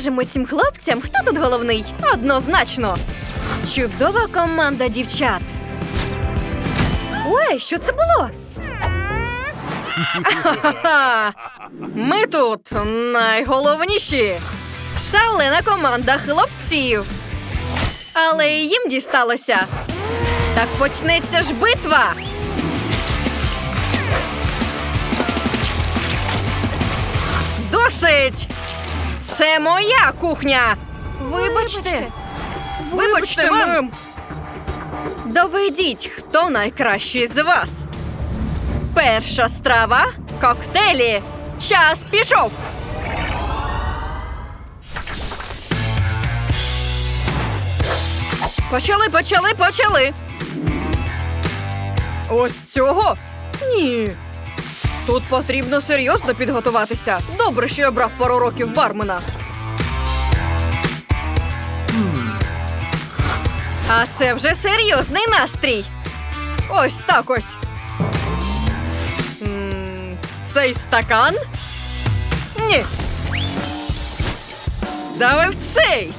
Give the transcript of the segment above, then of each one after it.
Покажемо цим хлопцям, хто тут головний. Однозначно. Чудова команда дівчат. Ой, що це було? Ми тут найголовніші. Шалена команда хлопців. Але і їм дісталося. Так почнеться ж битва. Досить! Це моя кухня! Вибачте! Вибачте, мем! Доведіть, хто найкращий з вас. Перша страва коктейлі. Час пішов. Почали, почали, почали. Ось цього? Ні. Тут потрібно серйозно підготуватися. Добре, що я брав пару років бармена. А це вже серйозний настрій. Ось так ось. М, Цей стакан? Ні. Давай в цей.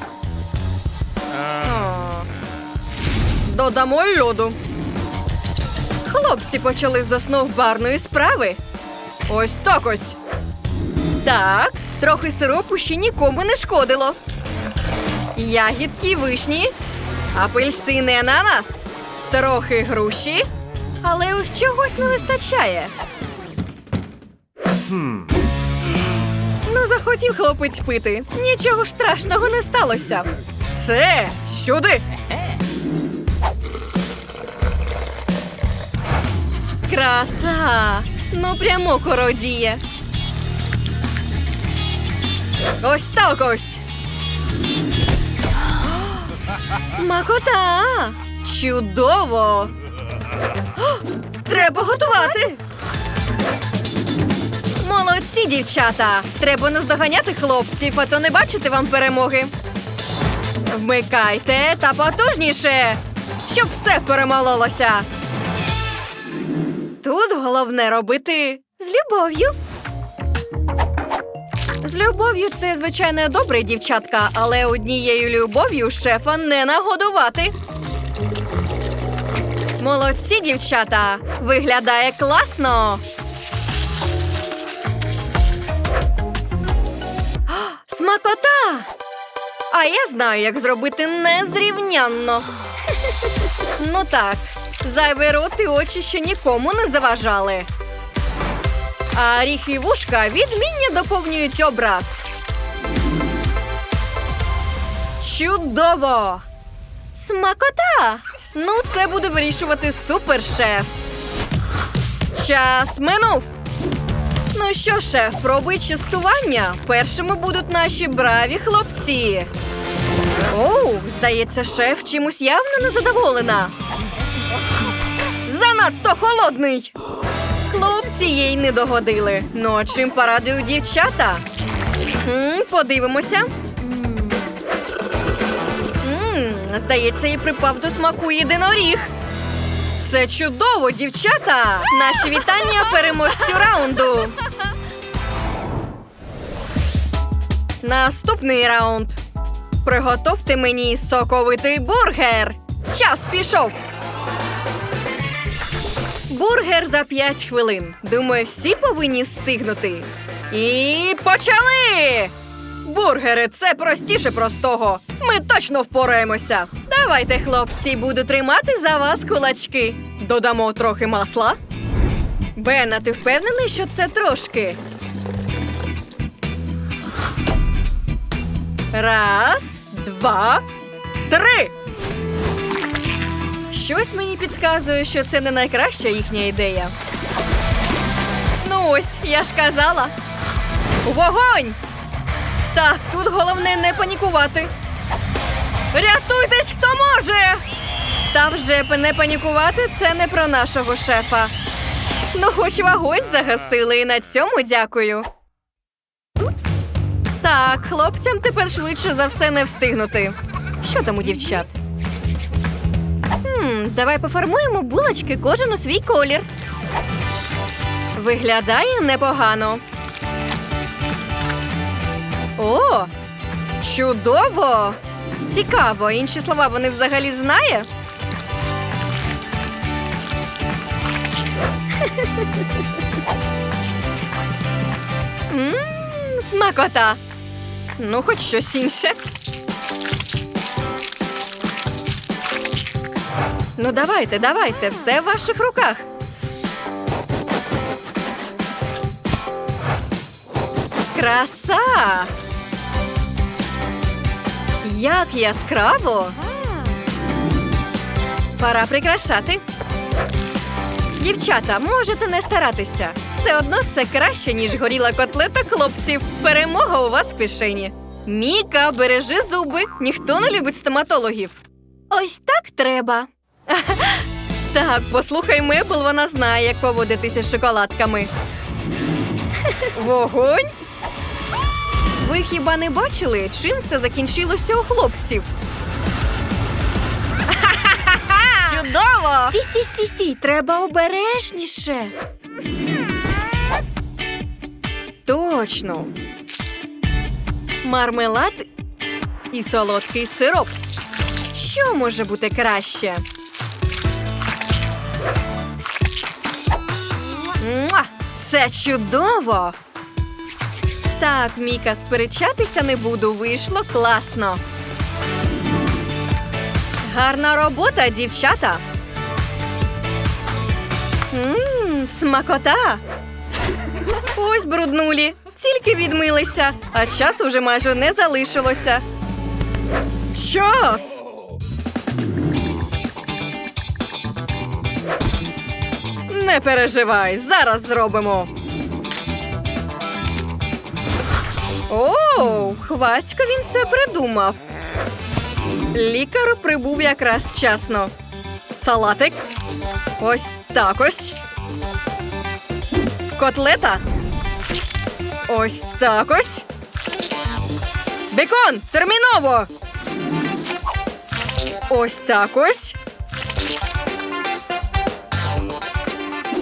Додамо льоду. Хлопці почали з основ барної справи. Ось так ось. Так, трохи сиропу ще нікому не шкодило. Ягідки, вишні, апельсини, ананас, трохи груші, але ось чогось не вистачає. Ну, захотів хлопець пити. Нічого страшного не сталося. Це сюди. Краса! Ну прямо кородіє. Ось так ось. Смакота! Чудово! Треба готувати. Молодці, дівчата! Треба наздоганяти хлопців, а то не бачити вам перемоги. Вмикайте та потужніше, щоб все перемололося. Тут головне робити з любов'ю. З любов'ю це, звичайно, добре, дівчатка, але однією любов'ю шефа не нагодувати. Молодці, дівчата! Виглядає класно. Смакота! А я знаю, як зробити незрівнянно. Ну так, зайвий рот і очі ще нікому не заважали. А ріг і вушка відмінно доповнюють образ. Чудово! Смакота! Ну, це буде вирішувати супершеф. Час минув. Ну що, шеф, пробуй частування. Першими будуть наші браві хлопці. Оу, здається, шеф чимось явно незадоволена. Занадто холодний. Хлопці їй не догодили. Ну, а чим порадують дівчата? м подивимося. м здається, їй припав до смаку єдиноріг. Це чудово, дівчата! Наші вітання переможцю раунду. Наступний раунд. Приготовте мені соковитий бургер. Час пішов. Бургер за 5 хвилин. Думаю, всі повинні встигнути. І почали! Бургери це простіше простого. Ми точно впораємося. Давайте, хлопці, буду тримати за вас кулачки. Додамо трохи масла. Бена, ти впевнений, що це трошки? Раз, два, три. Щось мені підказує, що це не найкраща їхня ідея. Ну ось, я ж казала. Вогонь! Так, тут головне не панікувати. Рятуйтесь, хто може! Та вже не панікувати це не про нашого шефа. Ну, хоч вогонь загасили, і на цьому дякую. Упс. Так, хлопцям тепер швидше за все не встигнути. Що там у дівчат? Хм, давай поформуємо булочки кожен у свій колір. Виглядає непогано. О! Чудово! Цікаво, інші слова вони взагалі знає? Мм, смакота. Ну, хоч щось інше. Ну, давайте, давайте, все в ваших руках. Краса! Як яскраво! Пора прикрашати. Дівчата, можете не старатися. Все одно це краще, ніж горіла котлета хлопців. Перемога у вас в кишені. Міка, бережи зуби. Ніхто не любить стоматологів. Ось так треба. Так, послухай Мебл, вона знає, як поводитися з шоколадками. Вогонь? Ви хіба не бачили, чим все закінчилося у хлопців? Чудово! Стій, стій, стій, стій, треба обережніше. Точно. Мармелад і солодкий сироп. Що може бути краще? Муа! Це чудово! Так, Міка, сперечатися не буду. Вийшло класно. Гарна робота, дівчата. Мм, смакота. Ось бруднулі. Тільки відмилися, а часу вже майже не залишилося. Час! Не переживай, зараз зробимо. Оу, хвацько він це придумав. Лікар прибув якраз вчасно. Салатик. Ось так ось. Котлета. Ось так ось. Бекон! Терміново! Ось так ось.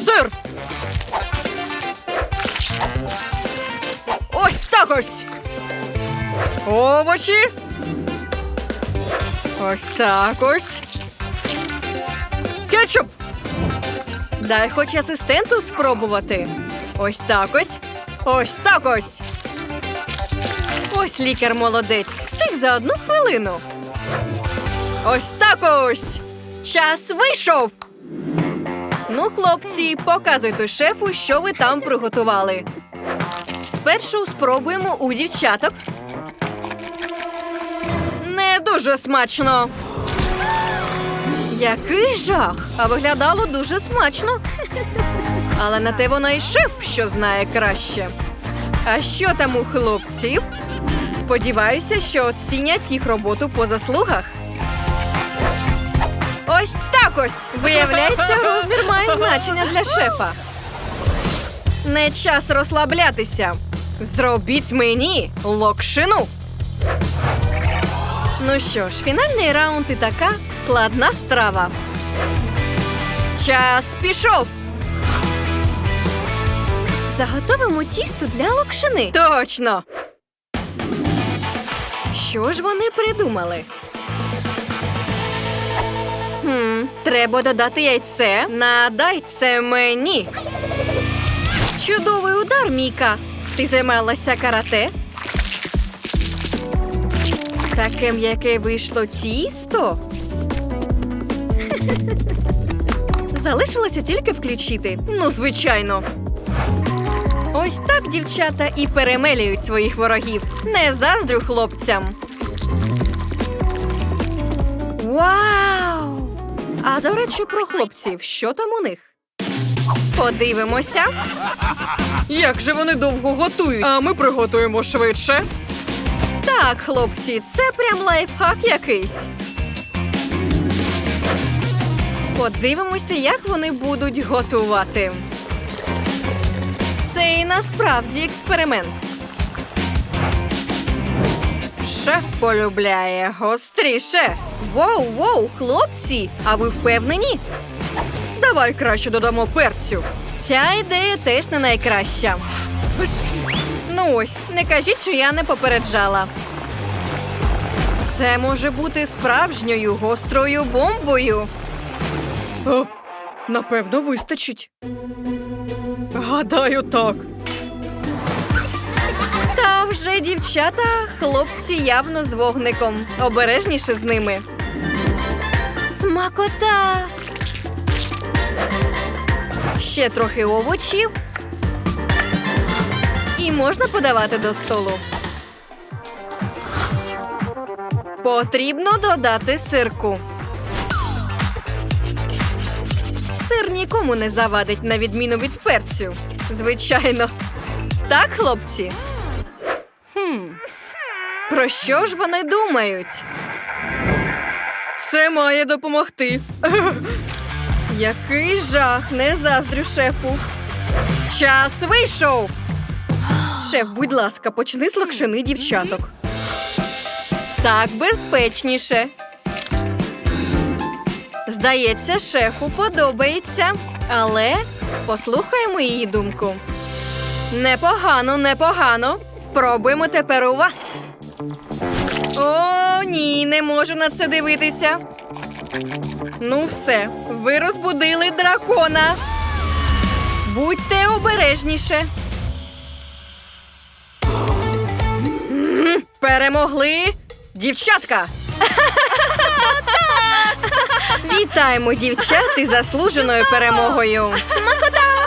Сир! Ось так ось. Овочі. Ось так ось. Кетчуп. Дай хоч асистенту спробувати. Ось так ось. Ось так ось. Ось лікар молодець. Встиг за одну хвилину. Ось так ось. Час вийшов. Хлопці, показуйте шефу, що ви там приготували. Спершу спробуємо у дівчаток. Не дуже смачно. Який жах! А виглядало дуже смачно. Але на те вона і шеф, що знає краще. А що там у хлопців? Сподіваюся, що оцінять їх роботу по заслугах. Ось так ось! Виявляється, розмір має значення для шефа. Не час розслаблятися. Зробіть мені локшину. Ну що ж, фінальний раунд і така складна страва. Час пішов. Заготовимо тісто для локшини. Точно. Що ж вони придумали? Хм, треба додати яйце. Надай це мені. Чудовий удар, Міка. Ти займалася карате? Таке м'яке вийшло тісто. Залишилося тільки включити. Ну, звичайно. Ось так дівчата і перемелюють своїх ворогів. Не заздрю хлопцям. Вау! А до речі, про хлопців, що там у них? Подивимося. Як же вони довго готують? А ми приготуємо швидше. Так, хлопці, це прям лайфхак якийсь. Подивимося, як вони будуть готувати. Це і насправді експеримент. Шеф полюбляє гостріше. Воу, воу, хлопці! А ви впевнені? Давай краще додамо перцю. Ця ідея теж не найкраща. Ну ось, не кажіть, що я не попереджала. Це може бути справжньою гострою бомбою. О, напевно, вистачить. Гадаю, так. Та дівчата, хлопці явно з вогником. Обережніше з ними. Смакота. Ще трохи овочів. І можна подавати до столу. Потрібно додати сирку. Сир нікому не завадить, на відміну від перцю. Звичайно. Так, хлопці? Хм. Про що ж вони думають? Це має допомогти. Який жах, не заздрю шефу. Час вийшов. Шеф, будь ласка, почни з локшини дівчаток. Так безпечніше. Здається, шефу подобається, але послухаємо її думку. Непогано, непогано. Спробуємо тепер у вас. О, ні, не можу на це дивитися. Ну, все, ви розбудили дракона. Будьте обережніше. Перемогли дівчатка. Вітаємо дівчат із заслуженою перемогою. Смакота!